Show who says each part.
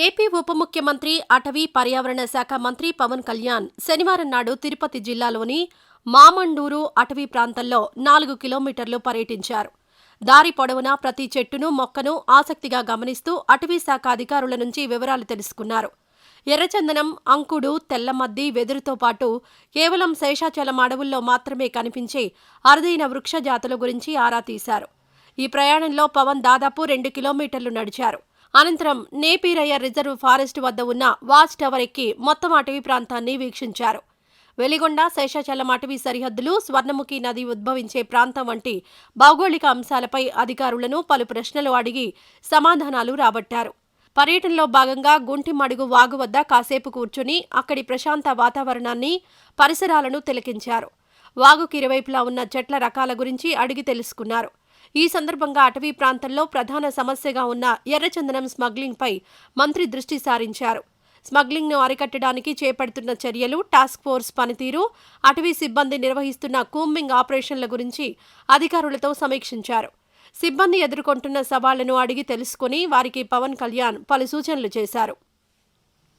Speaker 1: AP ఉప ముఖ్యమంత్రి అటవీ పర్యావరణ శాఖ మంత్రి పవన్ కళ్యాణ్ శనివారం నాడు తిరుపతి జిల్లాలోని మామండూరు అటవీ ప్రాంతంలో నాలుగు కిలోమీటర్లు పర్యటించారు. దారి పొడవునా ప్రతి చెట్టును మొక్కను ఆసక్తిగా గమనిస్తూ అటవీ శాఖ అధికారుల నుంచి వివరాలు తెలుసుకున్నారు. ఎర్రచందనం అంకుడు తెల్లమద్ది వెదురుతో పాటు కేవలం శేషాచలం అడవుల్లో మాత్రమే కనిపించే అరుదైన వృక్ష జాతుల గురించి ఆరా తీశారు. ఈ ప్రయాణంలో పవన్ దాదాపు రెండు కిలోమీటర్లు నడిచారు. అనంతరం నేపీరయ్య రిజర్వ్ ఫారెస్ట్ వద్ద ఉన్న వాచ్ టవర్ ఎక్కి మొత్తం అటవీ ప్రాంతాన్ని వీక్షించారు. వెలిగొండ శేషాచలం అటవీ సరిహద్దులు స్వర్ణముఖి నది ఉద్భవించే ప్రాంతం వంటి భౌగోళిక అంశాలపై అధికారులను పలు ప్రశ్నలు అడిగి సమాధానాలు రాబట్టారు. పర్యటనలో భాగంగా గుంటిమడుగు వాగు వద్ద కాసేపు కూర్చుని అక్కడి ప్రశాంత వాతావరణాన్ని పరిసరాలను తిలకించారు. వాగుకి ఇరువైపులా ఉన్న చెట్ల రకాల గురించి అడిగి తెలుసుకున్నారు. ఈ సందర్భంగా అటవీ ప్రాంతంలో ప్రధాన సమస్యగా ఉన్న ఎర్రచందనం స్మగ్లింగ్పై మంత్రి దృష్టి సారించారు. స్మగ్లింగ్ను అరికట్టడానికి చేపడుతున్న చర్యలు టాస్క్ ఫోర్స్ పనితీరు అటవీ సిబ్బంది నిర్వహిస్తున్న కూంబింగ్ ఆపరేషన్ల గురించి అధికారులతో సమీక్షించారు. సిబ్బంది ఎదుర్కొంటున్న సవాళ్ళను అడిగి తెలుసుకుని వారికి పవన్ కళ్యాణ్ పలు సూచనలు చేశారు.